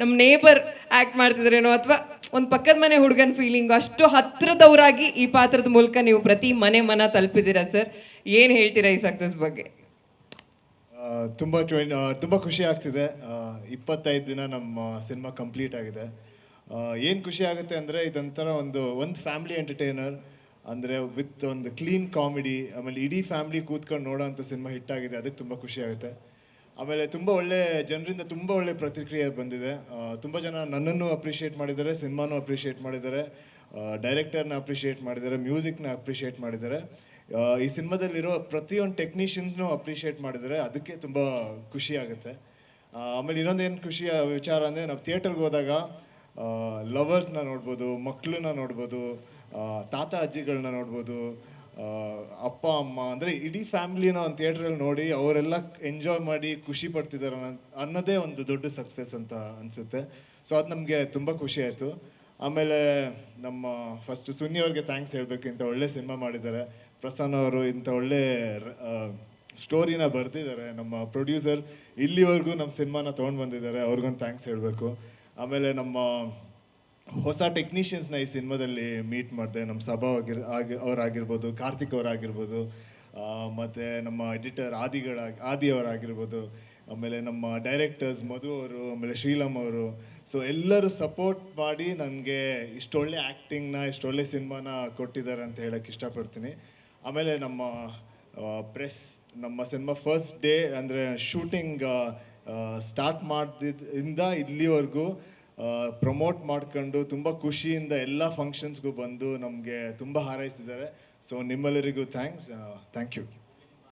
ನಮ್ಮ neighbour act ಮಾಡ್ತಿದ್ರೇನೋ ಅಥವಾ ಒಂದು ಪಕ್ಕದ ಮನೆ ಹುಡುಗನ ಫೀಲಿಂಗ್ ಅಷ್ಟು ಹತ್ತಿರದವರಾಗಿ ಈ ಪಾತ್ರದ ಮೂಲಕ ನೀವು ಪ್ರತಿ ಮನೆ ಮನ ತಲುಪಿದ್ದೀರಾ ಸರ್? ಏನು ಹೇಳ್ತೀರಾ ಈ ಸಕ್ಸಸ್ ಬಗ್ಗೆ? ತುಂಬ ಟ್ವೆನ್ ತುಂಬ ಖುಷಿ ಆಗ್ತಿದೆ. ಇಪ್ಪತ್ತೈದು ದಿನ ನಮ್ಮ ಸಿನಿಮಾ ಕಂಪ್ಲೀಟ್ ಆಗಿದೆ. ಏನು ಖುಷಿ ಆಗುತ್ತೆ ಅಂದರೆ ಇದೊಂಥರ ಒಂದು ಒಂದು ಫ್ಯಾಮಿಲಿ ಎಂಟರ್ಟೈನರ್ ಅಂದರೆ ವಿತ್ ಒಂದು ಕ್ಲೀನ್ ಕಾಮಿಡಿ ಆಮೇಲೆ ಇಡೀ ಫ್ಯಾಮಿಲಿ ಕೂತ್ಕೊಂಡು ನೋಡೋ ಅಂಥ ಸಿನಿಮಾ ಹಿಟ್ ಆಗಿದೆ, ಅದಕ್ಕೆ ತುಂಬ ಖುಷಿ ಆಗುತ್ತೆ. ಆಮೇಲೆ ತುಂಬ ಒಳ್ಳೆ ಜನರಿಂದ ತುಂಬ ಒಳ್ಳೆ ಪ್ರತಿಕ್ರಿಯೆ ಬಂದಿದೆ. ತುಂಬ ಜನ ನನ್ನನ್ನು ಅಪ್ರಿಷಿಯೇಟ್ ಮಾಡಿದ್ದಾರೆ, ಸಿನಿಮಾನು ಅಪ್ರಿಷಿಯೇಟ್ ಮಾಡಿದ್ದಾರೆ ಡೈರೆಕ್ಟರ್ನ ಅಪ್ರಿಷಿಯೇಟ್ ಮಾಡಿದ್ದಾರೆ ಮ್ಯೂಸಿಕ್ನ ಅಪ್ರಿಷಿಯೇಟ್ ಮಾಡಿದ್ದಾರೆ. ಈ ಸಿನಿಮಾದಲ್ಲಿರೋ ಪ್ರತಿಯೊಂದು ಟೆಕ್ನಿಷಿಯನ್ಸ್ನು ಅಪ್ರಿಷಿಯೇಟ್ ಮಾಡಿದ್ದಾರೆ. ಅದಕ್ಕೆ ತುಂಬ ಖುಷಿ ಆಗುತ್ತೆ. ಆಮೇಲೆ ಇನ್ನೊಂದೇನು ಖುಷಿಯ ವಿಚಾರ ಅಂದರೆ ನಾವು ಥಿಯೇಟರ್ಗೆ ಹೋದಾಗ ಲವರ್ಸ್ನ ನೋಡ್ಬೋದು ಮಕ್ಕಳನ್ನ ನೋಡ್ಬೋದು ತಾತ ಅಜ್ಜಿಗಳನ್ನ ನೋಡ್ಬೋದು ಅಪ್ಪ, ಅಮ್ಮ, ಅಂದರೆ ಇಡೀ ಫ್ಯಾಮಿಲಿನ ಒಂದು ಥಿಯೇಟ್ರಲ್ಲಿ ನೋಡಿ ಅವರೆಲ್ಲ ಎಂಜಾಯ್ ಮಾಡಿ ಖುಷಿ ಪಡ್ತಿದ್ದಾರೆ ಅನ್ನೋ- ಅನ್ನೋದೇ ಒಂದು ದೊಡ್ಡ ಸಕ್ಸಸ್ ಅಂತ ಅನಿಸುತ್ತೆ. ಸೊ ಅದು ನಮಗೆ ತುಂಬ ಖುಷಿ ಆಯಿತು. ಆಮೇಲೆ ನಮ್ಮ ಫಸ್ಟ್ ಸುನಿ ಅವ್ರಿಗೆ ಥ್ಯಾಂಕ್ಸ್ ಹೇಳಬೇಕು, ಇಂಥ ಒಳ್ಳೆ ಸಿನಿಮಾ ಮಾಡಿದ್ದಾರೆ ಪ್ರಸನ್ನ ಅವರು ಇಂಥ ಒಳ್ಳೆ ಸ್ಟೋರಿನ ಬರೆದಿದ್ದಾರೆ ನಮ್ಮ ಪ್ರೊಡ್ಯೂಸರ್ ಇಲ್ಲಿವರೆಗೂ ನಮ್ಮ ಸಿನಿಮಾನ ತೊಗೊಂಡು ಬಂದಿದ್ದಾರೆ ಅವ್ರಿಗೊಂದು ಥ್ಯಾಂಕ್ಸ್ ಹೇಳಬೇಕು. ಆಮೇಲೆ ನಮ್ಮ ಹೊಸ ಟೆಕ್ನಿಷಿಯನ್ಸ್ನ ಈ ಸಿನಿಮಾದಲ್ಲಿ ಮೀಟ್ ಮಾಡಿದೆ. ನಮ್ಮ ಸಭಾ ಆಗಿರ್, ಆಗಿ, ಅವರಾಗಿರ್ಬೋದು, ಕಾರ್ತಿಕ್ ಅವರಾಗಿರ್ಬೋದು ಮತ್ತು ನಮ್ಮ ಎಡಿಟರ್ ಆದಿಗಳ ಆದಿ ಅವರಾಗಿರ್ಬೋದು, ಆಮೇಲೆ ನಮ್ಮ ಡೈರೆಕ್ಟರ್ಸ್ ಮಧು ಅವರು, ಆಮೇಲೆ ಶ್ರೀಲಮ್ ಅವರು. ಸೊ ಎಲ್ಲರೂ ಸಪೋರ್ಟ್ ಮಾಡಿ ನನಗೆ ಇಷ್ಟೊಳ್ಳೆ ಆ್ಯಕ್ಟಿಂಗ್ನ ಇಷ್ಟೊಳ್ಳೆ ಸಿನಿಮಾನ ಕೊಟ್ಟಿದ್ದಾರೆ ಅಂತ ಹೇಳೋಕ್ಕೆ ಇಷ್ಟಪಡ್ತೀನಿ. ಆಮೇಲೆ ನಮ್ಮ ಪ್ರೆಸ್ ನಮ್ಮ ಸಿನಿಮಾ ಫಸ್ಟ್ ಡೇ ಅಂದರೆ ಶೂಟಿಂಗ್ ಸ್ಟಾರ್ಟ್ ಮಾಡಿದಿಂದ ಇಲ್ಲಿವರೆಗೂ ಪ್ರಮೋಟ್ ಮಾಡ್ಕೊಂಡು ತುಂಬ ಖುಷಿಯಿಂದ ಎಲ್ಲ ಫಂಕ್ಷನ್ಸ್ಗೂ ಬಂದು ನಮಗೆ ತುಂಬ ಹಾರೈಸಿದ್ದಾರೆ ಸೊ ನಿಮ್ಮೆಲ್ಲರಿಗೂ ಥ್ಯಾಂಕ್ಸ್ ಥ್ಯಾಂಕ್ ಯು